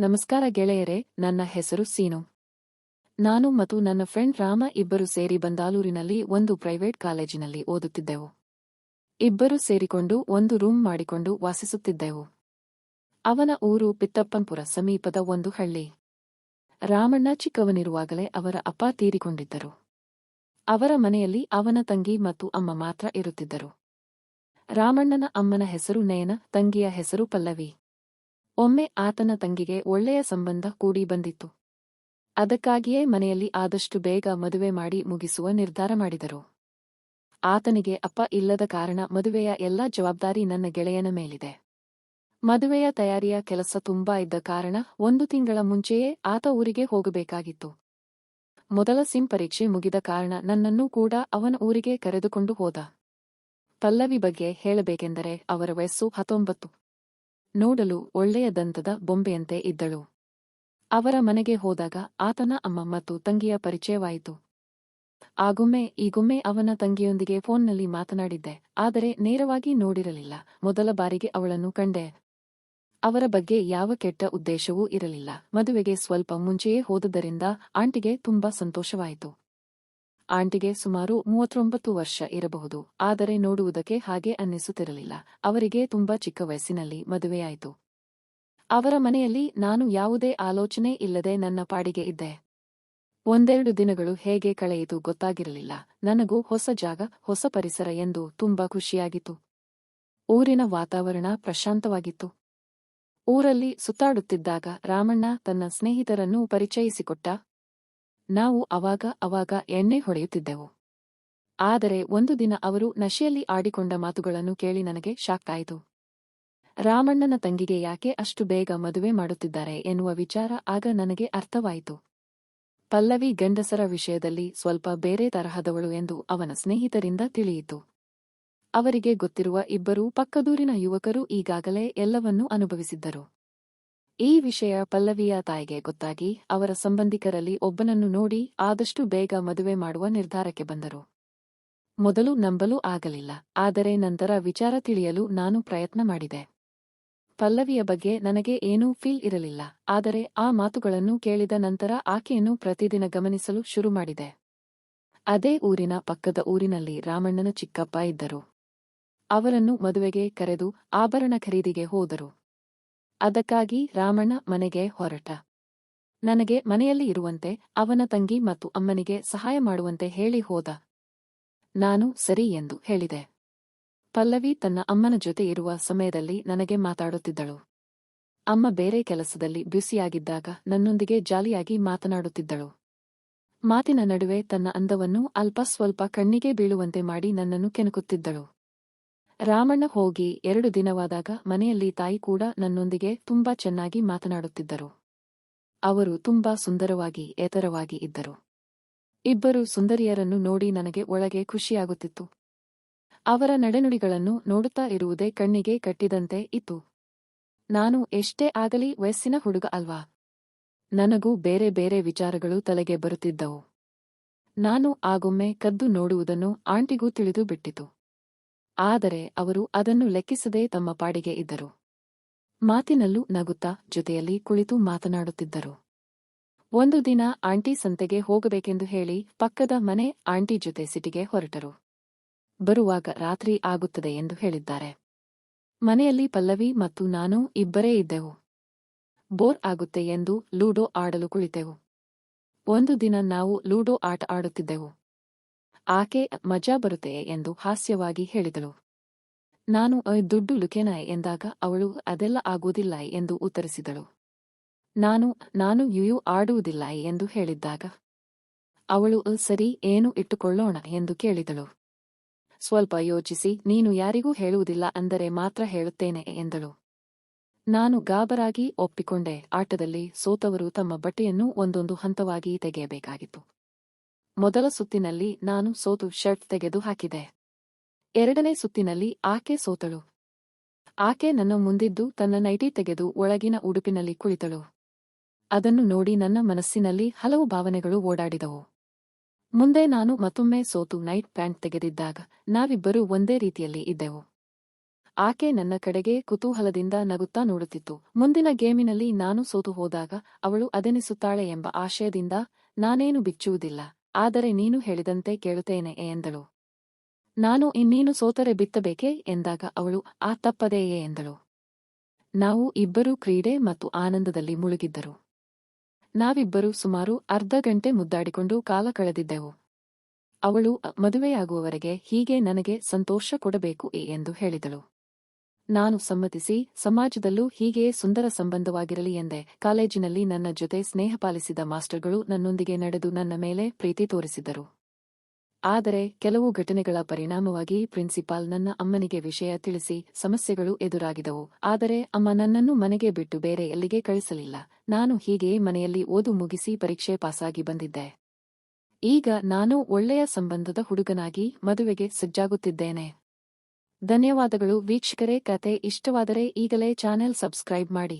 ನಮಸ್ಕಾರ ಗೆಳೆಯರೆ, ನನ್ನ ಹೆಸರು ಸೀನು. ನಾನು ಮತ್ತು ನನ್ನ ಫ್ರೆಂಡ್ ರಾಮ ಇಬ್ಬರು ಸೇರಿ ಬಂದಾಲೂರಿನಲ್ಲಿ ಒಂದು ಪ್ರೈವೇಟ್ ಕಾಲೇಜಿನಲ್ಲಿ ಓದುತ್ತಿದ್ದೆವು. ಇಬ್ಬರು ಸೇರಿಕೊಂಡು ಒಂದು ರೂಮ್ ಮಾಡಿಕೊಂಡು ವಾಸಿಸುತ್ತಿದ್ದೆವು. ಅವನ ಊರು ಪಿತ್ತಪ್ಪನ್ಪುರ ಸಮೀಪದ ಒಂದು ಹಳ್ಳಿ. ರಾಮಣ್ಣ ಚಿಕ್ಕವನಿರುವಾಗಲೇ ಅವರ ಅಪ್ಪ ತೀರಿಕೊಂಡಿದ್ದರು. ಅವರ ಮನೆಯಲ್ಲಿ ಅವನ ತಂಗಿ ಮತ್ತು ಅಮ್ಮ ಮಾತ್ರ ಇರುತ್ತಿದ್ದರು. ರಾಮಣ್ಣನ ಅಮ್ಮನ ಹೆಸರು ನಯನ, ತಂಗಿಯ ಹೆಸರು ಪಲ್ಲವಿ. ಒಮ್ಮೆ ಆತನ ತಂಗಿಗೆ ಒಳ್ಳೆಯ ಸಂಬಂಧ ಕೂಡಿ ಬಂದಿತ್ತು. ಅದಕ್ಕಾಗಿಯೇ ಮನೆಯಲ್ಲಿ ಆದಷ್ಟು ಬೇಗ ಮದುವೆ ಮಾಡಿ ಮುಗಿಸುವ ನಿರ್ಧಾರ ಮಾಡಿದರು. ಆತನಿಗೆ, ಅಪ್ಪ, ಇಲ್ಲದ ಕಾರಣ ಮದುವೆಯ ಎಲ್ಲಾ ಜವಾಬ್ದಾರಿ ನನ್ನ ಗೆಳೆಯನ ಮೇಲಿದೆ. ಮದುವೆಯ ತಯಾರಿಯ ಕೆಲಸ ತುಂಬಾ ಇದ್ದ ಕಾರಣ ಒಂದು ತಿಂಗಳ ಮುಂಚೆಯೇ ಆತ ಊರಿಗೆ ಹೋಗಬೇಕಾಗಿತ್ತು. ಮೊದಲ ಸಿಂ ಪರೀಕ್ಷೆ ಮುಗಿದ ಕಾರಣ ನನ್ನನ್ನೂ ಕೂಡ ಅವನ ಊರಿಗೆ ಕರೆದುಕೊಂಡು ಹೋದ. ಪಲ್ಲವಿ ಬಗ್ಗೆ ಹೇಳಬೇಕೆಂದರೆ ಅವರ ವಯಸ್ಸು ಹತ್ತೊಂಬತ್ತು. ನೋಡಲು ಒಳ್ಳೆಯ ದಂತದ ಬೊಂಬೆಯಂತೆ ಇದ್ದಳು. ಅವರ ಮನೆಗೆ ಹೋದಾಗ ಆತನ ಅಮ್ಮ ಮತ್ತು ತಂಗಿಯ ಪರಿಚಯವಾಯಿತು. ಆಗೊಮ್ಮೆ ಈಗೊಮ್ಮೆ ಅವನ ತಂಗಿಯೊಂದಿಗೆ ಫೋನ್ನಲ್ಲಿ ಮಾತನಾಡಿದ್ದೆ, ಆದರೆ ನೇರವಾಗಿ ನೋಡಿರಲಿಲ್ಲ. ಮೊದಲ ಬಾರಿಗೆ ಅವಳನ್ನು ಕಂಡೆ. ಅವರ ಬಗ್ಗೆ ಯಾವ ಕೆಟ್ಟ ಉದ್ದೇಶವೂ ಇರಲಿಲ್ಲ. ಮದುವೆಗೆ ಸ್ವಲ್ಪ ಮುಂಚೆಯೇ ಹೋದದರಿಂದ ಆಂಟಿಗೆ ತುಂಬಾ ಸಂತೋಷವಾಯಿತು. ಆಂಟಿಗೆ ಸುಮಾರು ಮೂವತ್ತೊಂಬತ್ತು ವರ್ಷ ಇರಬಹುದು. ಆದರೆ ನೋಡುವುದಕ್ಕೆ ಹಾಗೆ ಅನ್ನಿಸುತ್ತಿರಲಿಲ್ಲ. ಅವರಿಗೆ ತುಂಬಾ ಚಿಕ್ಕ ವಯಸ್ಸಿನಲ್ಲಿ ಮದುವೆಯಾಯಿತು. ಅವರ ಮನೆಯಲ್ಲಿ ನಾನು ಯಾವುದೇ ಆಲೋಚನೆ ಇಲ್ಲದೆ ನನ್ನ ಪಾಡಿಗೆ ಇದ್ದೆ. ಒಂದೆರಡು ದಿನಗಳು ಹೇಗೆ ಕಳೆಯಿತು ಗೊತ್ತಾಗಿರಲಿಲ್ಲ. ನನಗೂ ಹೊಸ ಜಾಗ, ಹೊಸ ಪರಿಸರ ಎಂದು ತುಂಬಾ ಖುಷಿಯಾಗಿತ್ತು. ಊರಿನ ವಾತಾವರಣ ಪ್ರಶಾಂತವಾಗಿತ್ತು. ಊರಲ್ಲಿ ಸುತ್ತಾಡುತ್ತಿದ್ದಾಗ ರಾಮಣ್ಣ ತನ್ನ ಸ್ನೇಹಿತರನ್ನು ಪರಿಚಯಿಸಿಕೊಟ್ಟ ನಾವು ಅವಾಗ ಅವಾಗ ಎಣ್ಣೆ ಹೊಡೆಯುತ್ತಿದ್ದೆವು. ಆದರೆ ಒಂದು ದಿನ ಅವರು ನಶೆಯಲ್ಲಿ ಆಡಿಕೊಂಡ ಮಾತುಗಳನ್ನು ಕೇಳಿ ನನಗೆ ಶಾಕ್ ರಾಮಣ್ಣನ ತಂಗಿಗೆ ಯಾಕೆ ಅಷ್ಟು ಬೇಗ ಮದುವೆ ಮಾಡುತ್ತಿದ್ದಾರೆ ಎನ್ನುವ ವಿಚಾರ ಆಗ ನನಗೆ ಅರ್ಥವಾಯಿತು. ಪಲ್ಲವಿ ಗಂಡಸರ ವಿಷಯದಲ್ಲಿ ಸ್ವಲ್ಪ ಬೇರೆ ತರಹದವಳು ಎಂದು ಅವನ ಸ್ನೇಹಿತರಿಂದ ತಿಳಿಯಿತು. ಅವರಿಗೆ ಗೊತ್ತಿರುವ ಇಬ್ಬರೂ ಪಕ್ಕದೂರಿನ ಯುವಕರು ಈಗಾಗಲೇ ಎಲ್ಲವನ್ನೂ ಅನುಭವಿಸಿದ್ದರು. ಈ ವಿಷಯ ಪಲ್ಲವಿಯ ತಾಯಿಗೆ ಗೊತ್ತಾಗಿ ಅವರ ಸಂಬಂಧಿಕರಲ್ಲಿ ಒಬ್ಬನನ್ನು ನೋಡಿ ಆದಷ್ಟು ಬೇಗ ಮದುವೆ ಮಾಡುವ ನಿರ್ಧಾರಕ್ಕೆ ಬಂದರು. ಮೊದಲು ನಂಬಲು ಆಗಲಿಲ್ಲ, ಆದರೆ ನಂತರ ವಿಚಾರ ತಿಳಿಯಲು ನಾನು ಪ್ರಯತ್ನ ಮಾಡಿದೆ. ಪಲ್ಲವಿಯ ಬಗ್ಗೆ ನನಗೆ ಏನೂ ಫೀಲ್ ಇರಲಿಲ್ಲ, ಆದರೆ ಆ ಮಾತುಗಳನ್ನು ಕೇಳಿದ ನಂತರ ಆಕೆಯನ್ನು ಪ್ರತಿದಿನ ಗಮನಿಸಲು ಶುರು ಮಾಡಿದೆ. ಅದೇ ಊರಿನ ಪಕ್ಕದ ಊರಿನಲ್ಲಿ ರಾಮಣ್ಣನ ಚಿಕ್ಕಪ್ಪ ಇದ್ದರು. ಅವರನ್ನು ಮದುವೆಗೆ ಕರೆದು ಆಭರಣ ಖರೀದಿಗೆ ಹೋದರು. ಅದಕ್ಕಾಗಿ ರಾಮಣ್ಣ ಮನೆಗೆ ಹೊರಟ. ನನಗೆ ಮನೆಯಲ್ಲಿ ಇರುವಂತೆ ಅವನ ತಂಗಿ ಮತ್ತು ಅಮ್ಮನಿಗೆ ಸಹಾಯ ಮಾಡುವಂತೆ ಹೇಳಿ ಹೋದ. ನಾನು ಸರಿ ಎಂದು ಹೇಳಿದೆ. ಪಲ್ಲವಿ ತನ್ನ ಅಮ್ಮನ ಜೊತೆ ಇರುವ ಸಮಯದಲ್ಲಿ ನನಗೆ ಮಾತಾಡುತ್ತಿದ್ದಳು. ಅಮ್ಮ ಬೇರೆ ಕೆಲಸದಲ್ಲಿ ಬ್ಯುಸಿಯಾಗಿದ್ದಾಗ ನನ್ನೊಂದಿಗೆ ಜಾಲಿಯಾಗಿ ಮಾತನಾಡುತ್ತಿದ್ದಳು. ಮಾತಿನ ನಡುವೆ ತನ್ನ ಅಂದವನ್ನು ಅಲ್ಪ ಸ್ವಲ್ಪ ಕಣ್ಣಿಗೆ ಬೀಳುವಂತೆ ಮಾಡಿ ನನ್ನನ್ನು ಕೆಣಕುತ್ತಿದ್ದಳು. ರಾಮಣ್ಣ ಹೋಗಿ ಎರಡು ದಿನವಾದಾಗ ಮನೆಯಲ್ಲಿ ತಾಯಿ ಕೂಡ ನನ್ನೊಂದಿಗೆ ತುಂಬಾ ಚೆನ್ನಾಗಿ ಮಾತನಾಡುತ್ತಿದ್ದರು. ಅವರು ತುಂಬಾ ಸುಂದರವಾಗಿ ಎತರವಾಗಿ ಇದ್ದರು. ಇಬ್ಬರು ಸುಂದರಿಯರನ್ನು ನೋಡಿ ನನಗೆ ಒಳಗೆ ಖುಷಿಯಾಗುತ್ತಿತ್ತು. ಅವರ ನಡೆನುಡಿಗಳನ್ನು ನೋಡುತ್ತಾ ಇರುವುದೇ ಕಣ್ಣಿಗೆ ಕಟ್ಟಿದಂತೆ ಇತ್ತು. ನಾನು ಎಷ್ಟೇ ಆಗಲಿ ವಯಸ್ಸಿನ ಹುಡುಗ ಅಲ್ವಾ? ನನಗೂ ಬೇರೆ ಬೇರೆ ವಿಚಾರಗಳು ತಲೆಗೆ ಬರುತ್ತಿದ್ದವು. ನಾನು ಆಗೊಮ್ಮೆ ಕದ್ದು ನೋಡುವುದನ್ನು ಆಂಟಿಗೂ ತಿಳಿದು ಬಿಟ್ಟಿತು. ಆದರೆ ಅವರು ಅದನ್ನು ಲೆಕ್ಕಿಸದೆ ತಮ್ಮ ಪಾಡಿಗೆ ಇದ್ದರು. ಮಾತಿನಲ್ಲೂ ನಗುತ್ತಾ ಜೊತೆಯಲ್ಲಿ ಕುಳಿತು ಮಾತನಾಡುತ್ತಿದ್ದರು. ಒಂದು ದಿನ ಆಂಟಿ ಸಂತೆಗೆ ಹೋಗಬೇಕೆಂದು ಹೇಳಿ ಪಕ್ಕದ ಮನೆ ಆಂಟಿ ಜೊತೆ ಸಿಟಿಗೆ ಹೊರಟರು. ಬರುವಾಗ ರಾತ್ರಿ ಆಗುತ್ತದೆ ಎಂದು ಹೇಳಿದ್ದಾರೆ. ಮನೆಯಲ್ಲಿ ಪಲ್ಲವಿ ಮತ್ತು ನಾನು ಇಬ್ಬರೇ ಇದ್ದೆವು. ಬೋರ್ ಆಗುತ್ತೆ ಎಂದು ಲೂಡೋ ಆಡಲು ಕುಳಿತೆವು. ಒಂದು ದಿನ ನಾವು ಲೂಡೋ ಆಟ ಆಡುತ್ತಿದ್ದೆವು. ಆಕೆ ಮಜಾ ಬರುತ್ತೆ ಎಂದು ಹಾಸ್ಯವಾಗಿ ಹೇಳಿದಳು. ನಾನು ದುಡ್ಡು ಲುಕೆನಾಯ್ ಎಂದಾಗ ಅವಳು ಅದೆಲ್ಲ ಆಗುವುದಿಲ್ಲ ಎಂದು ಉತ್ತರಿಸಿದಳು. ನಾನು ನಾನು ಯುಯು ಆಡುವುದಿಲ್ಲ ಎಂದು ಹೇಳಿದ್ದಾಗ, ಅವಳು ಸರಿ, ಏನು ಇಟ್ಟುಕೊಳ್ಳೋಣ ಎಂದು ಕೇಳಿದಳು. ಸ್ವಲ್ಪ ಯೋಚಿಸಿ, ನೀನು ಯಾರಿಗೂ ಹೇಳುವುದಿಲ್ಲ ಅಂದರೆ ಮಾತ್ರ ಹೇಳುತ್ತೇನೆ ಎಂದಳು. ನಾನು ಗಾಬರಾಗಿ ಒಪ್ಪಿಕೊಂಡೆ, ಆಟದಲ್ಲಿ ಸೋತವರು ತಮ್ಮ ಬಟ್ಟೆಯನ್ನು ಒಂದೊಂದು ಹಂತವಾಗಿ ತೆಗೆಯಬೇಕಾಗಿತ್ತು. ಮೊದಲ ಸುತ್ತಿನಲ್ಲಿ ನಾನು ಸೋತು ಶರ್ಟ್ ತೆಗೆದು ಹಾಕಿದೆ. ಎರಡನೇ ಸುತ್ತಿನಲ್ಲಿ ಆಕೆ ಸೋತಳು. ಆಕೆ ನನ್ನ ಮುಂದಿದ್ದು ತನ್ನ ನೈಟಿ ತೆಗೆದು ಒಳಗಿನ ಉಡುಪಿನಲ್ಲಿ ಕುಳಿತಳು. ಅದನ್ನು ನೋಡಿ ನನ್ನ ಮನಸ್ಸಿನಲ್ಲಿ ಹಲವು ಭಾವನೆಗಳು ಓಡಾಡಿದವು. ಮುಂದೆ ನಾನು ಮತ್ತೊಮ್ಮೆ ಸೋತು ನೈಟ್ ಪ್ಯಾಂಟ್ ತೆಗೆದಿದ್ದಾಗ ನಾವಿಬ್ಬರೂ ಒಂದೇ ರೀತಿಯಲ್ಲಿ ಇದ್ದೆವು. ಆಕೆ ನನ್ನ ಕಡೆಗೆ ಕುತೂಹಲದಿಂದ ನಗುತ್ತಾ ನೋಡುತ್ತಿತ್ತು. ಮುಂದಿನ ಗೇಮಿನಲ್ಲಿ ನಾನು ಸೋತು ಹೋದಾಗ ಅವಳು ಅದೆನಿಸುತ್ತಾಳೆ ಎಂಬ ಆಶಯದಿಂದ ನಾನೇನು ಬಿಚ್ಚುವುದಿಲ್ಲ. ಆದರೆ ನೀನು ಹೇಳಿದಂತೆ ಕೇಳುತ್ತೇನೆ ಎಂದಳು. ನಾನು ಇನ್ನೇನು ಸೋತರೆ ಬಿತ್ತಬೇಕೆ? ಎಂದಾಗ ಅವಳು, ಆ ತಪ್ಪದೆಯೇ? ಎಂದಳು. ನಾವು ಇಬ್ಬರೂ ಕ್ರೀಡೆ ಮತ್ತು ಆನಂದದಲ್ಲಿ ಮುಳುಗಿದ್ದರು. ನಾವಿಬ್ಬರೂ ಸುಮಾರು ಅರ್ಧ ಗಂಟೆ ಮುದ್ದಾಡಿಕೊಂಡು ಕಾಲ ಕಳೆದಿದ್ದೆವು. ಅವಳು, ಮದುವೆಯಾಗುವವರೆಗೆ ಹೀಗೆ ನನಗೆ ಸಂತೋಷ ಕೊಡಬೇಕು? ಎಂದು ಹೇಳಿದಳು. ನಾನು ಸಮ್ಮತಿಸಿ, ಸಮಾಜದಲ್ಲೂ ಹೀಗೆಯೇ ಸುಂದರ ಸಂಬಂಧವಾಗಿರಲಿ ಎಂದೆ. ಕಾಲೇಜಿನಲ್ಲಿ ನನ್ನ ಜೊತೆ ಸ್ನೇಹ ಪಾಲಿಸಿದ ಮಾಸ್ಟರ್ಗಳು ನನ್ನೊಂದಿಗೆ ನಡೆದು ನನ್ನ ಮೇಲೆ ಪ್ರೀತಿ ತೋರಿಸಿದರು. ಆದರೆ, ಕೆಲವು ಘಟನೆಗಳ ಪರಿಣಾಮವಾಗಿ ಪ್ರಿನ್ಸಿಪಾಲ್ ನನ್ನ ಅಮ್ಮನಿಗೆ ವಿಷಯ ತಿಳಿಸಿ ಸಮಸ್ಯೆಗಳು ಎದುರಾಗಿದವು ಆದರೆ, ಅಮ್ಮ ನನ್ನನ್ನು ಮನೆಗೆ ಬಿಟ್ಟು ಬೇರೆ ಎಲ್ಲಿಗೆ ಕಳಿಸಲಿಲ್ಲ. ನಾನು ಹೀಗೆಯೇ ಮನೆಯಲ್ಲಿ ಓದು ಮುಗಿಸಿ ಪರೀಕ್ಷೆ ಪಾಸಾಗಿ ಬಂದಿದ್ದೆ. ಈಗ ನಾನು ಒಳ್ಳೆಯ ಸಂಬಂಧದ ಹುಡುಗನಾಗಿ ಮದುವೆಗೆ ಸಜ್ಜಾಗುತ್ತಿದ್ದೇನೆ. ಧನ್ಯವಾದಗಳು ವೀಕ್ಷಕರೇ ಕತೆ ಇಷ್ಟವಾದರೆ ಈಗಲೇ ಚಾನೆಲ್ ಸಬ್ಸ್ಕ್ರೈಬ್ ಮಾಡಿ.